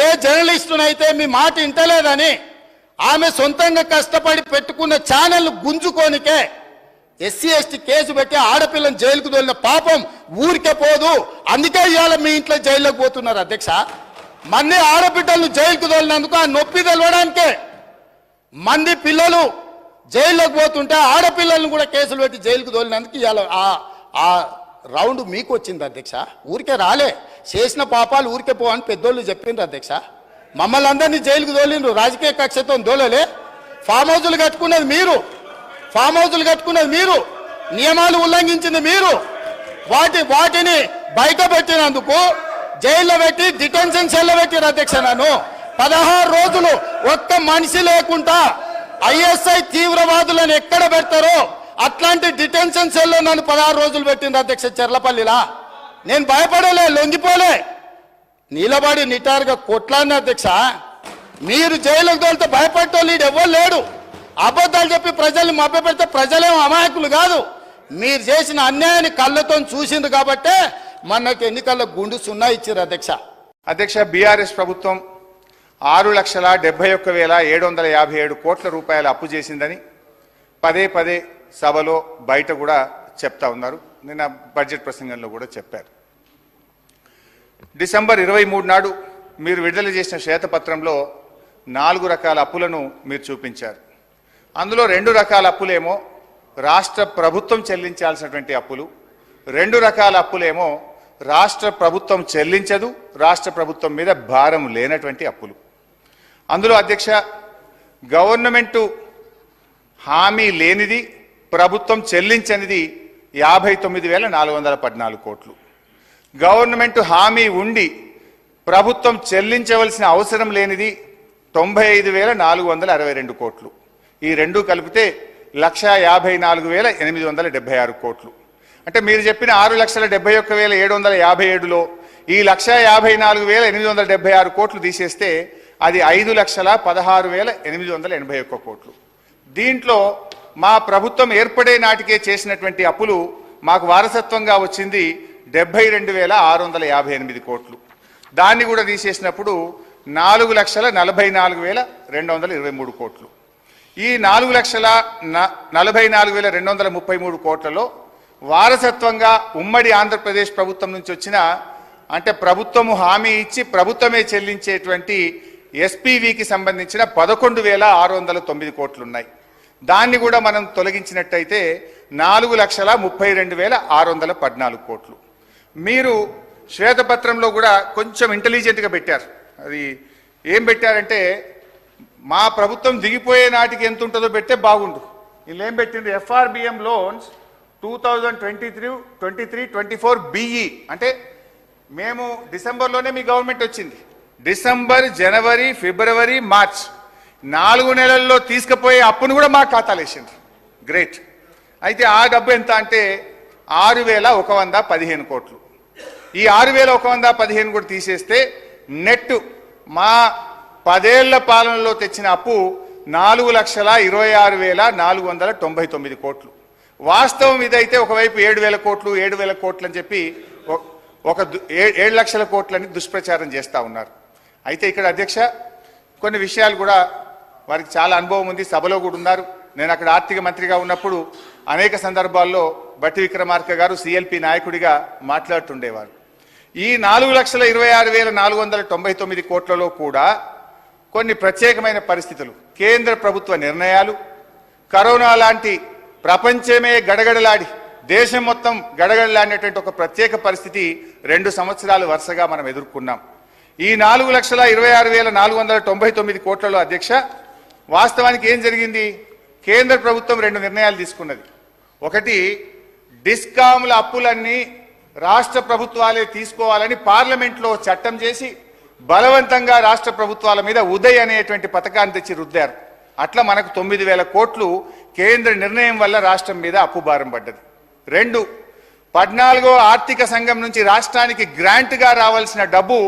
ఏ జర్నలిస్టునైతే మీ మాట ఇంటలేదని ఆమె సొంతంగా కష్టపడి పెట్టుకున్న ఛానల్ గుంజుకోనికే ఎస్సీ ఎస్టీ కేసు పెట్టి ఆడపిల్లని జైలుకు తోలిన పాపం ఊరికే పోదు. అందుకే ఇవాళ మీ ఇంట్లో జైల్లోకి పోతున్నారు అధ్యక్ష. మంది ఆడబిడ్డలను జైలుకు తోలినందుకు ఆ నొప్పి తెలవడానికే మంది పిల్లలు జైల్లోకి పోతుంటే ఆడపిల్లలను కూడా కేసులు పెట్టి జైలుకు తోలినందుకు ఇవాళ ఆ ఆ రౌండ్ మీకు వచ్చింది అధ్యక్ష. ఊరికే రాలే. చేసిన పాపాలు ఊరికే పో అని పెద్దోళ్ళు చెప్పిండ్రు అధ్యక్ష. మమ్మల్ని అందరినీ జైలుకు తోలిండ్రు. రాజకీయ కక్షతో దోలలే ఫామ్ హౌజులు కట్టుకున్నది మీరు. ఫామ్ హౌజులు కట్టుకున్నది మీరు. నియమాలు ఉల్లంఘించింది మీరు. వాటి వాటిని బయట పెట్టినందుకు జైల్లో పెట్టి డిటెన్షన్ సెల్లో పెట్టిన అధ్యక్ష నన్ను. పదహారు రోజులు ఒక్క మనిషి లేకుండా ఐఎస్ఐ తీవ్రవాదులను ఎక్కడ పెడతారో అట్లాంటి డిటెన్షన్ సెల్లో నన్ను పదహారు రోజులు పెట్టింది అధ్యక్ష చెర్లపల్లిలా. నేను భయపడలే లొంగిపోలే. నిలబడి నిటారుగా కొట్లాడిన అధ్యక్ష మీరు జైలుకు తోలితే భయపడటోళ్ళు ఎవ్వరు లేడు. అబద్ధాలు చెప్పి ప్రజల్ని మభ్యపెడితే ప్రజలేం అమాయకులు కాదు. మీరు చేసిన అన్యాయాన్ని కళ్ళతో చూసింది కాబట్టే మనకు ఎన్నికల్లో గుండు సున్నా ఇచ్చారు అధ్యక్ష. అధ్యక్ష బీఆర్ఎస్ ప్రభుత్వం ఆరు లక్షల డెబ్బై ఒక్క వేల ఏడు వందల యాభై ఏడు కోట్ల రూపాయల అప్పు చేసిందని పదే పదే సభలో బయట కూడా చెప్తా ఉన్నారు. నిన్న బడ్జెట్ ప్రసంగంలో కూడా చెప్పారు. డిసెంబర్ ఇరవై మూడు నాడు మీరు విడుదల చేసిన శ్వేతపత్రంలో నాలుగు రకాల అప్పులను మీరు చూపించారు. అందులో రెండు రకాల అప్పులేమో రాష్ట్ర ప్రభుత్వం చెల్లించాల్సినటువంటి అప్పులు రెండు రకాల అప్పులేమో రాష్ట్ర ప్రభుత్వం చెల్లించదు రాష్ట్ర ప్రభుత్వం మీద భారం లేనటువంటి అప్పులు. అందులో అధ్యక్ష గవర్నమెంటు హామీ లేనిది ప్రభుత్వం చెల్లించనిది యాభై తొమ్మిది వేల నాలుగు వందల పద్నాలుగు కోట్లు. గవర్నమెంట్ హామీ ఉండి ప్రభుత్వం చెల్లించవలసిన అవసరం లేనిది తొంభై ఐదు వేల నాలుగు వందల అరవై రెండు కోట్లు. ఈ రెండు కలిపితే లక్ష యాభై నాలుగు వేల ఎనిమిది వందల డెబ్బై ఆరు కోట్లు. అంటే మీరు చెప్పిన ఆరు లక్షల డెబ్బై ఒక్క వేల ఏడు వందల యాభై ఏడులో ఈ లక్ష యాభై నాలుగు వేల ఎనిమిది వందల డెబ్బై ఆరు కోట్లు తీసేస్తే అది ఐదు లక్షల పదహారు వేల ఎనిమిది వందల ఎనభై ఒక్క కోట్లు. దీంట్లో మా ప్రభుత్వం ఏర్పడే నాటికే చేసినటువంటి అప్పులు మాకు వారసత్వంగా వచ్చింది డెబ్బై రెండు వేల ఆరు వందల యాభై ఎనిమిది కోట్లు. దాన్ని కూడా తీసేసినప్పుడు నాలుగు లక్షల నలభై నాలుగు వేల రెండు వందల ఇరవై మూడు కోట్లు. ఈ నాలుగు లక్షల న- నలభై నాలుగు వేల రెండు వందల ముప్పై మూడు కోట్లలో వారసత్వంగా ఉమ్మడి ఆంధ్రప్రదేశ్ ప్రభుత్వం నుంచి వచ్చిన అంటే ప్రభుత్వము హామీ ఇచ్చి ప్రభుత్వమే చెల్లించేటువంటి ఎస్పీవికి సంబంధించిన పదకొండు వేల ఆరు వందల తొమ్మిది కోట్లు ఉన్నాయి దాన్ని కూడా మనం తొలగించినట్టయితే నాలుగు లక్షల ముప్పై రెండు వేల ఆరు వందల పద్నాలుగు కోట్లు. మీరు శ్వేతపత్రంలో కూడా కొంచెం ఇంటెలిజెంట్గా పెట్టారు. అది ఏం పెట్టారంటే మా ప్రభుత్వం దిగిపోయే నాటికి ఎంత ఉంటుందో పెడితే బాగుండు. వీళ్ళు ఏం పెట్టింది FRBM loans two thousand twenty three twenty three twenty four BE అంటే మేము డిసెంబర్లోనే మీ గవర్నమెంట్ వచ్చింది. డిసెంబర్ జనవరి ఫిబ్రవరి మార్చ్. నాలుగు నెలల్లో తీసుకుపోయే అప్పును కూడా మా ఖాతాలు వేసిండ్రు. గ్రేట్ అయితే ఆ డబ్బు ఎంత అంటే ఆరు వేల ఒక వంద పదిహేను కోట్లు. ఈ ఆరు వేల ఒక వంద పదిహేను కూడా తీసేస్తే నెట్ మా పదేళ్ళ పాలనలో తెచ్చిన అప్పు నాలుగు లక్షల ఇరవై ఆరు వేల నాలుగు వందల తొంభై తొమ్మిది కోట్లు. వాస్తవం ఇదైతే ఒకవైపు ఏడు వేల కోట్లు ఏడు వేల కోట్లు అని చెప్పి ఒక ఏ- ఏడు లక్షల కోట్లని దుష్ప్రచారం చేస్తూ ఉన్నారు. అయితే ఇక్కడ అధ్యక్ష కొన్ని విషయాలు కూడా వారికి చాలా అనుభవం ఉంది సభలో కూడా ఉన్నారు. నేను అక్కడ ఆర్థిక మంత్రిగా ఉన్నప్పుడు అనేక సందర్భాల్లో బట్టి విక్రమార్క గారు సిఎల్పి నాయకుడిగా మాట్లాడుతుండేవారు. ఈ నాలుగు లక్షల ఇరవై ఆరు వేల నాలుగు వందల తొంభై తొమ్మిది కోట్లలో కూడా కొన్ని ప్రత్యేకమైన పరిస్థితులు. కేంద్ర ప్రభుత్వ నిర్ణయాలు కరోనా లాంటి ప్రపంచమే గడగడలాడి దేశం మొత్తం గడగడలాడినటువంటి ఒక ప్రత్యేక పరిస్థితి రెండు సంవత్సరాలు వరుసగా మనం ఎదుర్కొన్నాం. ఈ నాలుగు లక్షల ఇరవై ఆరు వేల నాలుగు వందల తొంభై తొమ్మిది కోట్లలో అధ్యక్ష వాస్తవానికి ఏం జరిగింది? కేంద్ర ప్రభుత్వం రెండు నిర్ణయాలు తీసుకున్నది. ఒకటి డిస్కామ్ల అప్పులన్నీ రాష్ట్ర ప్రభుత్వాలే తీసుకోవాలని పార్లమెంట్లో చట్టం చేసి బలవంతంగా రాష్ట్ర ప్రభుత్వాల మీద ఉదయ్ అనేటువంటి పథకాన్ని తెచ్చి రుద్దారు. అట్లా మనకు తొమ్మిది వేల కోట్లు కేంద్ర నిర్ణయం వల్ల రాష్ట్రం మీద అప్పు భారం పడ్డది. రెండు పద్నాలుగో ఆర్థిక సంఘం నుంచి రాష్ట్రానికి గ్రాంట్గా రావాల్సిన డబ్బు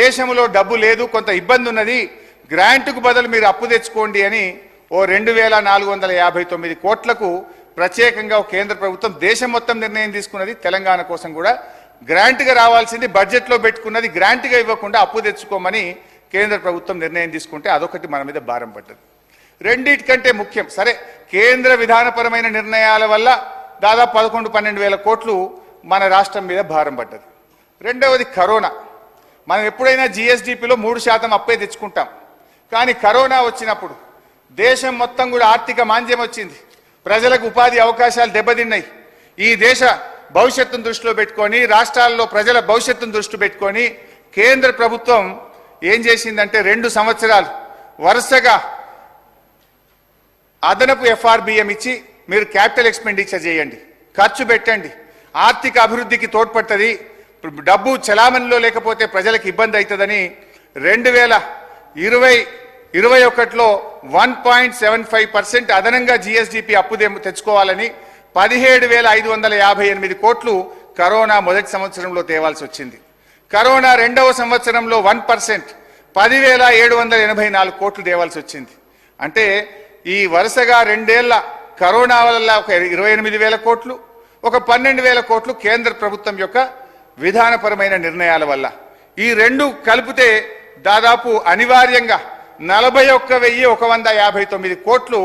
దేశంలో డబ్బు లేదు కొంత ఇబ్బంది ఉన్నది గ్రాంట్కు బదులు మీరు అప్పు తెచ్చుకోండి అని ఓ రెండు వేల నాలుగు వందల యాభై తొమ్మిది కోట్లకు ప్రత్యేకంగా కేంద్ర ప్రభుత్వం దేశం మొత్తం నిర్ణయం తీసుకున్నది తెలంగాణ కోసం కూడా. గ్రాంట్గా రావాల్సింది బడ్జెట్లో పెట్టుకున్నది గ్రాంట్గా ఇవ్వకుండా అప్పు తెచ్చుకోమని కేంద్ర ప్రభుత్వం నిర్ణయం తీసుకుంటే అదొకటి మన మీద భారం పడ్డది. రెండిటికంటే ముఖ్యం సరే కేంద్ర విధానపరమైన నిర్ణయాల వల్ల దాదాపు పదకొండు పన్నెండు వేల కోట్లు మన రాష్ట్రం మీద భారం పడ్డది. రెండవది కరోనా. మనం ఎప్పుడైనా జిఎస్డిపిలో మూడు శాతం అప్పే తెచ్చుకుంటాం. కానీ కరోనా వచ్చినప్పుడు దేశం మొత్తం కూడా ఆర్థిక మాంద్యం వచ్చింది. ప్రజలకు ఉపాధి అవకాశాలు దెబ్బతిన్నాయి. ఈ దేశ భవిష్యత్తును దృష్టిలో పెట్టుకొని రాష్ట్రాల్లో ప్రజల భవిష్యత్తును దృష్టి పెట్టుకొని కేంద్ర ప్రభుత్వం ఏం చేసిందంటే రెండు సంవత్సరాలు వరుసగా అదనపు ఎఫ్ఆర్బిఎం ఇచ్చి మీరు క్యాపిటల్ ఎక్స్పెండిచర్ చేయండి. ఖర్చు పెట్టండి. ఆర్థిక అభివృద్ధికి తోడ్పడుతుంది. డబ్బు చలామణిలో లేకపోతే ప్రజలకు ఇబ్బంది అవుతుందని రెండు వేల ఇరవై ఇరవై ఒకటిలో one point seven five percent అదనంగా జిఎస్డిపి అప్పు తెచ్చుకోవాలని పదిహేడు వేల ఐదు వందల యాభై ఎనిమిది కోట్లు కరోనా మొదటి సంవత్సరంలో తేవాల్సి వచ్చింది. కరోనా రెండవ సంవత్సరంలో వన్ పర్సెంట్ పదివేల ఏడు వందల ఎనభై నాలుగు కోట్లు తేవాల్సి వచ్చింది. అంటే ఈ వరుసగా రెండేళ్ళ కరోనా వల్ల ఒక ఇరవై ఎనిమిది వేల కోట్లు ఒక పన్నెండు వేల కోట్లు కేంద్ర ప్రభుత్వం యొక్క విధానపరమైన నిర్ణయాల వల్ల. ఈ రెండు కలిపితే దాదాపు అనివార్యంగా నలభై ఒక్క వెయ్యి ఒక వంద యాభై తొమ్మిది కోట్లు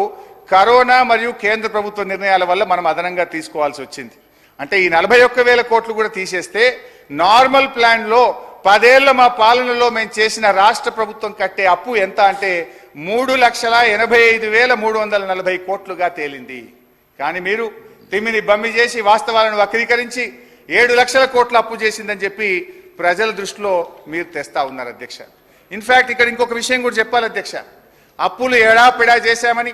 కరోనా మరియు కేంద్ర ప్రభుత్వ నిర్ణయాల వల్ల మనం అదనంగా తీసుకోవాల్సి వచ్చింది. అంటే ఈ నలభై ఒక్క వేల కోట్లు కూడా తీసేస్తే నార్మల్ ప్లాన్లో పదేళ్ళ మా పాలనలో మేము చేసిన రాష్ట్ర ప్రభుత్వం కట్టే అప్పు ఎంత అంటే మూడు లక్షల ఎనభై ఐదు వేల మూడు వందల నలభై కోట్లుగా తేలింది. కానీ మీరు తిమ్మిని బమ్మి చేసి వాస్తవాలను వక్రీకరించి ఏడు లక్షల కోట్ల అప్పు చేసిందని చెప్పి ప్రజల దృష్టిలో మీరు తెస్తా ఉన్నారు అధ్యక్ష. ఇన్ఫ్యాక్ట్ ఇక్కడ ఇంకొక విషయం కూడా చెప్పాలి అధ్యక్ష. అప్పులు ఎడాపెడా చేశామని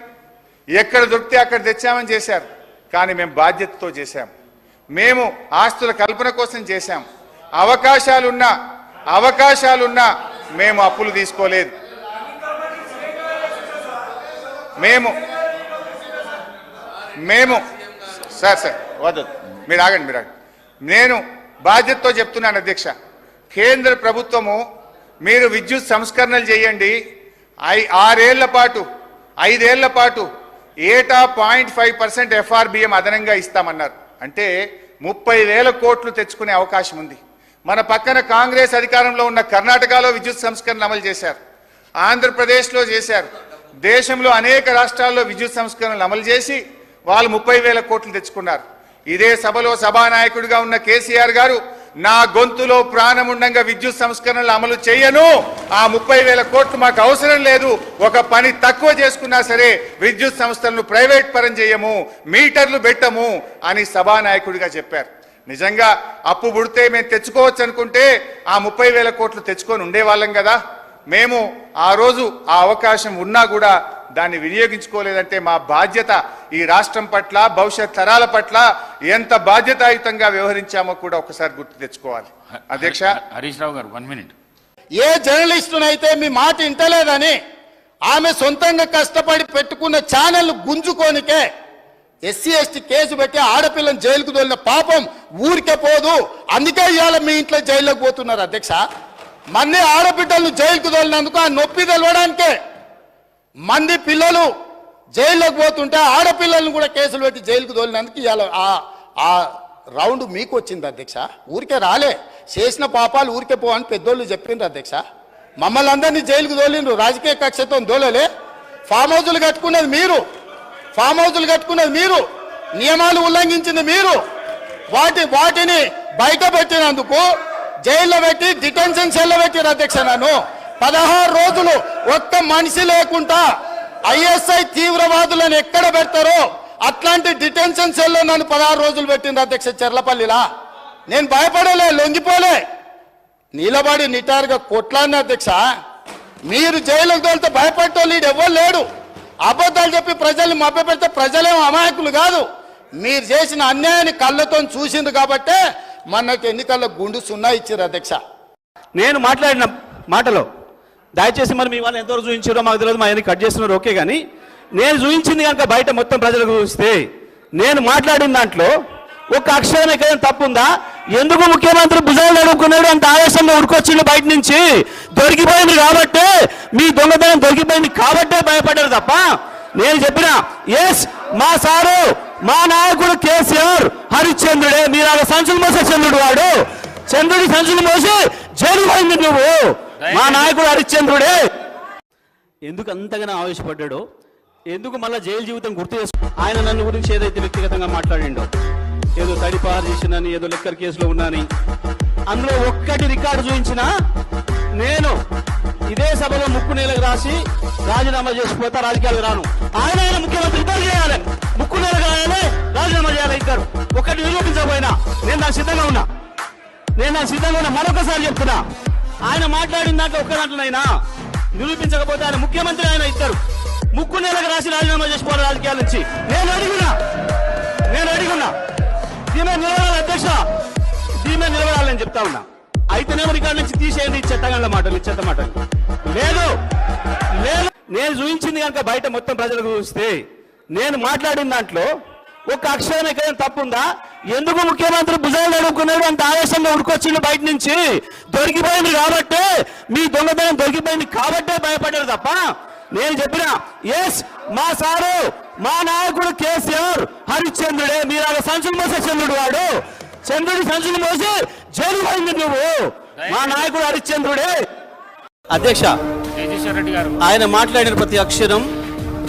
ఎక్కడ దొరికితే అక్కడ తెచ్చామని చేశారు. కానీ మేము బాధ్యతతో చేశాం. మేము ఆస్తుల కల్పన కోసం చేశాం. అవకాశాలున్నా అవకాశాలున్నా మేము అప్పులు తీసుకోలేదు. మేము మేము సార్ సార్ వద్దు. మీరు ఆగండి మీరు ఆగండి. నేను బాధ్యతతో చెప్తున్నాను అధ్యక్ష. కేంద్ర ప్రభుత్వము మీరు విద్యుత్ సంస్కరణలు చేయండి. ఐ ఆరేళ్ళ పాటు ఐదేళ్ళ పాటు ఏటా పాయింట్ ఫైవ్ పర్సెంట్ ఎఫ్ఆర్బిఎం అదనంగా ఇస్తామన్నారు. అంటే ముప్పై వేల కోట్లు తెచ్చుకునే అవకాశం ఉంది. మన పక్కన కాంగ్రెస్ అధికారంలో ఉన్న కర్ణాటకలో విద్యుత్ సంస్కరణ అమలు చేశారు. ఆంధ్రప్రదేశ్లో చేశారు. దేశంలో అనేక రాష్ట్రాల్లో విద్యుత్ సంస్కరణలు అమలు చేసి వాళ్ళు ముప్పై వేల కోట్లు తెచ్చుకున్నారు. ఇదే సభలో సభానాయకుడిగా ఉన్న కేసీఆర్ గారు నా గొంతులో ప్రాణంండంగా విద్యుత్ సంస్కరణలు అమలు చేయను. ఆ ముప్పై వేల కోట్లు మాకు అవసరం లేదు. ఒక పని తక్కువ చేసుకున్నా సరే విద్యుత్ సంస్థలను ప్రైవేట్ పరం చేయము మీటర్లు పెట్టము అని సభానాయకుడిగా చెప్పారు. నిజంగా అప్పు పుడితే మేము తెచ్చుకోవచ్చు అనుకుంటే ఆ ముప్పై వేల కోట్లు తెచ్చుకొని ఉండేవాళ్ళం కదా. మేము ఆ రోజు ఆ అవకాశం ఉన్నా కూడా దాన్ని వినియోగించుకోలేదంటే మా బాధ్యత ఈ రాష్ట్రం పట్ల భవిష్యత్ తరాల పట్ల ఎంత బాధ్యతాయుతంగా వ్యవహరించామో కూడా ఒకసారి గుర్తు తెచ్చుకోవాలి. అధ్యక్ష? హరీష్ రావు గారు వన్ మినిట్ ఏ జర్నలిస్టునైతే మీ మాట ఇంటలేదని ఆమె సొంతంగా కష్టపడి పెట్టుకున్న ఛానల్ గుంజుకోనికే ఎస్సీ ఎస్టీ కేసు పెట్టి ఆడపిల్లని జైలుకు తోలిన పాపం ఊరికే పోదు. అందుకే ఇవాళ మీ ఇంట్లో జైల్లోకి పోతున్నారు అధ్యక్ష. మన్ని ఆడబిడ్డలను జైలుకు తోలినందుకు ఆ నొప్పి తెలవడానికే మంది పిల్లలు జైల్లోకి పోతుంటే ఆడపిల్లలను కూడా కేసులు పెట్టి జైలుకు తోలినందుకు ఇవాళ ఆ రౌండ్ మీకు వచ్చింది అధ్యక్ష. ఊరికే రాలే. చేసిన పాపాలు ఊరికే పో అని పెద్దోళ్ళు చెప్పిండ్రు అధ్యక్ష. మమ్మల్ని అందరినీ జైలుకు తోలిండ్రు. రాజకీయ కక్షతో దోలలే ఫామ్ హౌజులు కట్టుకున్నది మీరు. ఫామ్ హౌజులు కట్టుకున్నది మీరు. నియమాలు ఉల్లంఘించింది మీరు. వాటి వాటిని బయట పెట్టినందుకు జైల్లో పెట్టి డిటెన్షన్ సెల్లో పెట్టిన అధ్యక్ష నన్ను. పదహారు రోజులు ఒక్క మనిషి లేకుండా ఐఎస్ఐ తీవ్రవాదులను ఎక్కడ పెడతారో అట్లాంటి డిటెన్షన్ సెల్లో నన్ను పదహారు రోజులు పెట్టింది అధ్యక్ష చెర్లపల్లిలా. నేను భయపడలే లొంగిపోలే. నిలబడి నిటారుగా కొట్లాడిన అధ్యక్ష మీరు జైలుకు తోలితే భయపడటోళ్ళు ఎవ్వరు లేడు. అబద్ధాలు చెప్పి ప్రజల్ని మభ్యపెడితే ప్రజలేం అమాయకులు కాదు. మీరు చేసిన అన్యాయాన్ని కళ్ళతో చూసింది కాబట్టే మనకు ఎన్నికల్లో గుండు సున్నా ఇచ్చారు అధ్యక్ష. నేను మాట్లాడిన మాటలో దయచేసి మరి మీ వాళ్ళు ఎంతవరకు చూపించారో మాకు తెలియదు మా అన్ని కట్ చేస్తున్నారు ఓకే కానీ నేను చూపించింది కనుక బయట మొత్తం ప్రజలకు చూస్తే నేను మాట్లాడిన దాంట్లో ఒక అక్షరం ఎక్కడ తప్పు ఉందా ఎందుకు ముఖ్యమంత్రి భుజాలు నడుపుకున్నాడు అంత ఆవేశంలో ఉడుకొచ్చిండు బయట నుంచి? దొరికిపోయింది కాబట్టే మీ దొంగతనం దొరికిపోయింది కాబట్టే భయపడ్డారు తప్ప. నేను చెప్పిన ఎస్ మా సారు మా నాయకుడు కేసీఆర్ హరిశ్చంద్రుడే మీరు ఆ సంచులు మోసే చంద్రుడు వాడు. చంద్రుడి సంచులు మోసి జైలు పోయింది నువ్వు. మా నాయకుడు హరిశ్చంద్రుడే. ఎందుకు అంతగానో ఆవేశపడ్డాడో? ఎందుకు మళ్ళా జైలు జీవితం గుర్తు చేసుకు ఆయన నన్ను గురించి ఏదైతే వ్యక్తిగతంగా మాట్లాడిండో ఏదో తడిపారు చేసినని ఏదో లెక్కర్ కేసులో ఉన్నాని అందులో ఒక్కటి రికార్డు చూపించినా నేను ఇదే సభలో ముక్కు నేలకు రాసి రాజీనామా చేసిపోతా రాజకీయాలకు రాను. ఆయన ఆయన ముఖ్యమంత్రి ఇద్దరు చేయాలి. ముక్కు నేలకు రాయాలి రాజీనామా చేయాలి ఇద్దరు. ఒక్కటి నిరూపించకపోయినా నేను నాకు సిద్ధంగా ఉన్నా. నేను నాకు సిద్ధంగా ఉన్నా. మరొకసారి చెప్తున్నా. ఆయన మాట్లాడిన దాంట్లో ఒక్క దాంట్లోనైనా నిరూపించకపోతే ఆయన ముఖ్యమంత్రి ఆయన ఇద్దరు ముక్కు నెలకు రాసి రాజీనామా చేసుకోవాలి రాజకీయాల నుంచి. నేను అడిగినా నేను అడిగినా దీమే నిలబడాలి అధ్యక్ష. దీమే నిలబడాలని చెప్తా ఉన్నా. అయితేనేమో రికార్డు నుంచి తీసేయండి ఈ చెత్తగండ్ల మాటలు ఈ చెత్త మాటలు. లేదు లేదు. నేను చూపించింది కనుక బయట మొత్తం ప్రజలకు చూస్తే నేను మాట్లాడిన దాంట్లో ఒక అక్షరం ఎక్కడైనా తప్పుందా? ఎందుకు ముఖ్యమంత్రి భుజాలు అడుగుకున్నాడు అంత ఆవేశంగా ఉడుకొచ్చిండు బయట నుంచి. దొరికిపోయింది కాబట్టి మీ దొంగతనం దొరికిపోయింది కాబట్టే భయపడ్డారు తప్ప. నేను చెప్పిన ఎస్ మా సారు మా నాయకుడు కేసీఆర్ హరిశ్చంద్రుడే. మీరు అలా సంచులు మోసే చంద్రుడు వాడు. చంద్రుడి సంచులు మోసి జైలు పోయింది నువ్వు. మా నాయకుడు హరిశ్చంద్రుడే. అధ్యక్ష ఆయన మాట్లాడిన ప్రతి అక్షరం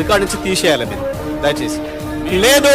రికార్డ్ నుంచి తీసేయాలి మీరు దయచేసి. లేదు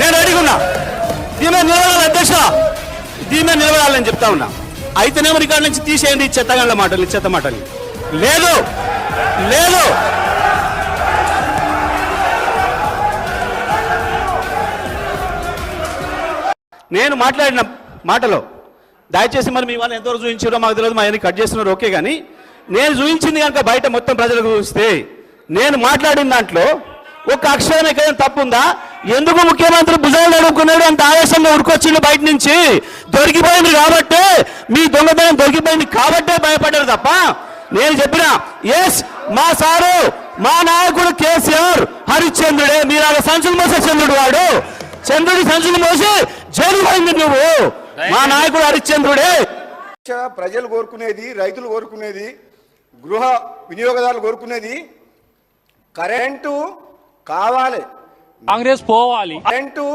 నేను అడిగున్నా దీమే నిలబడాలి అధ్యక్ష. దీమే నిలబడాలని చెప్తా ఉన్నా. అయితేనేమో రికార్డు నుంచి తీసేయండి చెత్తగండ్ల మాటలు ఈ చెత్త మాటలు లేదు. లేదు. నేను మాట్లాడిన మాటలో దయచేసి మరి మీ వాళ్ళు ఎంతవరకు చూపించారో మాకు తెలియదు మా అన్ని కట్ చేస్తున్నారు ఓకే కానీ నేను చూపించింది కనుక బయట మొత్తం ప్రజలకు చూస్తే నేను మాట్లాడిన దాంట్లో ఒక అక్షరం ఎక్కడైనా తప్పుందా? ఎందుకు ముఖ్యమంత్రి భుజాలు నడుపుకున్నాడు అంత ఆవేశంగా ఉడుకొచ్చిండు బయట నుంచి. దొరికిపోయింది కాబట్టి మీ దొంగతనం దొరికిపోయింది కాబట్టే భయపడ్డారు తప్ప. నేను చెప్పిన ఎస్ మా సారు మా నాయకుడు కేసీఆర్ హరిశ్చంద్రుడే. మీరు అలా సంచులు మోసే చంద్రుడు వాడు. చంద్రుడి సంచులు మోసి జైలు పోయింది నువ్వు. మా నాయకుడు హరిశ్చంద్రుడే. ప్రజలు కోరుకునేది రైతులు కోరుకునేది గృహ వినియోగదారులు కోరుకునేది కరెంటు కావాలి. కాంగ్రెస్ పోవాలి. Ten to